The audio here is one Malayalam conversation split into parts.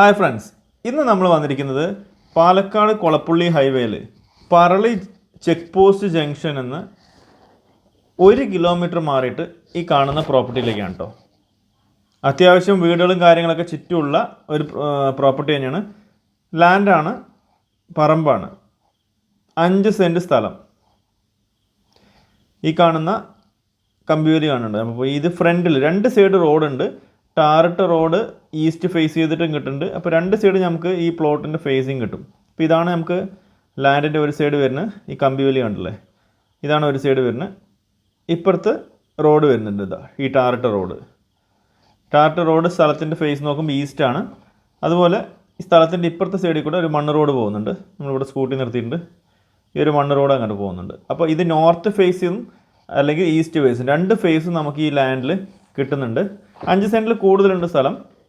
ഹായ് ഫ്രണ്ട്സ് ഇന്ന് നമ്മൾ വന്നിരിക്കുന്നത് പാലക്കാട് കൊളപ്പുള്ളി ഹൈവേയിൽ പറളി ചെക്ക് പോസ്റ്റ് ജംഗ്ഷൻ എന്ന് ഒരു കിലോമീറ്റർ മാറിയിട്ട് ഈ കാണുന്ന പ്രോപ്പർട്ടിയിലേക്കാണ് കേട്ടോ അത്യാവശ്യം വീടുകളും കാര്യങ്ങളൊക്കെ ചുറ്റുമുള്ള ഒരു പ്രോപ്പർട്ടി തന്നെയാണ്. ലാൻഡാണ് പറമ്പാണ്. അഞ്ച് സെന്റ് സ്ഥലം. ഈ കാണുന്ന കമ്പ്യൂരി കാണുന്നുണ്ട്. അപ്പോൾ ഇത് ഫ്രണ്ടിൽ രണ്ട് സൈഡ് റോഡുണ്ട്. ടാറിട്ട റോഡ് ഈസ്റ്റ് ഫേസ് ചെയ്തിട്ടും കിട്ടുന്നുണ്ട്. അപ്പോൾ രണ്ട് സൈഡ് നമുക്ക് ഈ പ്ലോട്ടിന്റെ ഫേസിങ് കിട്ടും. അപ്പോൾ ഇതാണ് നമുക്ക് ലാൻഡിന്റെ ഒരു സൈഡ് വരുന്നത്. ഈ കമ്പിവേലി കണ്ടല്ലേ? ഇതാണ് ഒരു സൈഡ് വരുന്നത്. ഇപ്പുറത്ത് റോഡ് വരുന്നുണ്ട് ഇതാ. ഈ ടാറിട്ട റോഡ് ടാറിട്ട റോഡ് സ്ഥലത്തിന്റെ ഫേസ് നോക്കുമ്പോൾ ഈസ്റ്റ് ആണ്. അതുപോലെ ഈ സ്ഥലത്തിന്റെ ഇപ്പുറത്തെ സൈഡിൽ കൂടെ ഒരു മണ്ണ് റോഡ് പോകുന്നുണ്ട്. നമ്മളിവിടെ സ്കൂട്ടി നിർത്തിയിട്ടുണ്ട്. ഈ ഒരു മണ്ണ് റോഡ് അങ്ങോട്ട് പോകുന്നുണ്ട്. അപ്പോൾ ഇത് നോർത്ത് ഫേസും അല്ലെങ്കിൽ ഈസ്റ്റ് ഫേസും രണ്ട് ഫേസും നമുക്ക് ഈ ലാൻഡിൽ കിട്ടുന്നുണ്ട്. അഞ്ച് സെന്റിൽ കൂടുതലുണ്ട് സ്ഥലം.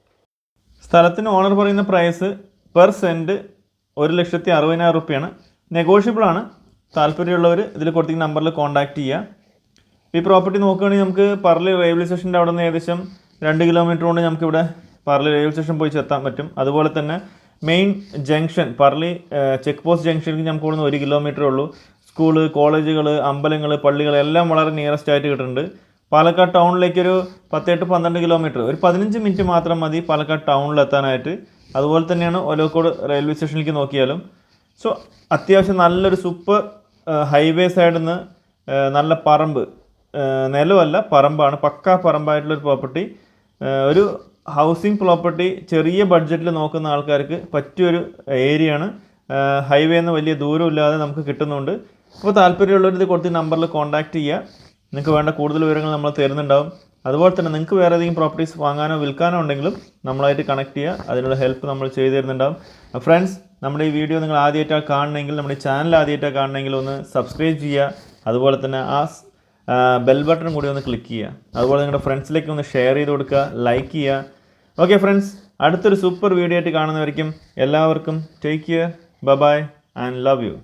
സ്ഥലത്തിന് ഓണർ പറയുന്ന പ്രൈസ് പെർ സെന്റ് ഒരു ലക്ഷത്തി അറുപതിനായിരം റുപ്യാണ്. നെഗോഷ്യബിൾ ആണ്. താല്പര്യമുള്ളവർ ഇതിൽ കൊടുത്തിരിക്കുന്ന നമ്പറിൽ കോൺടാക്റ്റ് ചെയ്യുക ഈ പ്രോപ്പർട്ടി നോക്കുകയാണെങ്കിൽ നമുക്ക് പറളി റെയിൽവേ സ്റ്റേഷന്റെ അവിടെ നിന്ന് ഏകദേശം രണ്ട് കിലോമീറ്റർ കൊണ്ട് നമുക്കിവിടെ പറളി റെയിൽവേ സ്റ്റേഷൻ പോയി ചെത്താൻ പറ്റും. അതുപോലെ തന്നെ main junction Parali check post ജംഗ്ഷനിലേക്ക് നമുക്ക് ഇവിടുന്ന് ഒരു കിലോമീറ്റർ ഉള്ളൂ. സ്കൂൾ കോളേജുകൾ അമ്പലങ്ങൾ പള്ളികൾ എല്ലാം വളരെ നിയറസ്റ്റ് ആയിട്ട് കിട്ടുന്നുണ്ട്. പാലക്കാട് ടൗണിലേക്ക് ഒരു പത്തെട്ട് പന്ത്രണ്ട് കിലോമീറ്റർ. ഒരു പതിനഞ്ച് മിനിറ്റ് മാത്രം മതി പാലക്കാട് ടൗണിൽ എത്താനായിട്ട് അതുപോലെ തന്നെയാണ് ഒലോക്കോട് റെയിൽവേ സ്റ്റേഷനിലേക്ക് നോക്കിയാലും. സോ അത്യാവശ്യം നല്ലൊരു സൂപ്പർ ഹൈവേ സൈഡിൽ നിന്ന് നല്ല പറമ്പ് നിലമല്ല പറമ്പാണ്. പക്കാ പറമ്പായിട്ടുള്ളൊരു പ്രോപ്പർട്ടി. ഒരു ഹൗസിംഗ് പ്രോപ്പർട്ടി ചെറിയ ബഡ്ജറ്റിൽ നോക്കുന്ന ആൾക്കാർക്ക് പറ്റിയൊരു ഏരിയയാണ്. ഹൈവേ എന്ന് വലിയ ദൂരമില്ലാതെ നമുക്ക് കിട്ടുന്നുണ്ട്. അപ്പോൾ താല്പര്യമുള്ളവർ ഇത് കൊടുത്ത് നമ്പറിൽ കോൺടാക്റ്റ് ചെയ്യുക. നിങ്ങൾക്ക് വേണ്ട കൂടുതൽ വിവരങ്ങൾ നമ്മൾ തരുന്നുണ്ടാവും. അതുപോലെ തന്നെ നിങ്ങൾക്ക് വേറെ ഏതെങ്കിലും പ്രോപ്പർട്ടീസ് വാങ്ങാനോ വിൽക്കാനോ ഉണ്ടെങ്കിലും നമ്മളായിട്ട് കണക്ട് ചെയ്യുക. അതിനുള്ള ഹെൽപ്പ് നമ്മൾ ചെയ്തു തരുന്നുണ്ടാവും. ഫ്രണ്ട്സ് നമ്മുടെ ഈ വീഡിയോ നിങ്ങൾ ആദ്യമായിട്ടാണ് കാണണമെങ്കിൽ നമ്മുടെ ചാനൽ ആദ്യമായിട്ടാണ് കാണണമെങ്കിൽ ഒന്ന് സബ്സ്ക്രൈബ് ചെയ്യുക. അതുപോലെ തന്നെ ആ ബെൽ ബട്ടൺ കൂടി ഒന്ന് ക്ലിക്ക് ചെയ്യുക. അതുപോലെ നിങ്ങളുടെ ഫ്രണ്ട്സിലേക്ക് ഒന്ന് ഷെയർ ചെയ്ത് കൊടുക്കുക ലൈക്ക് ചെയ്യുക. ഓക്കെ ഫ്രണ്ട്സ് അടുത്തൊരു സൂപ്പർ വീഡിയോ ആയിട്ട് കാണുന്നവരിക്കും എല്ലാവർക്കും take care bye and love you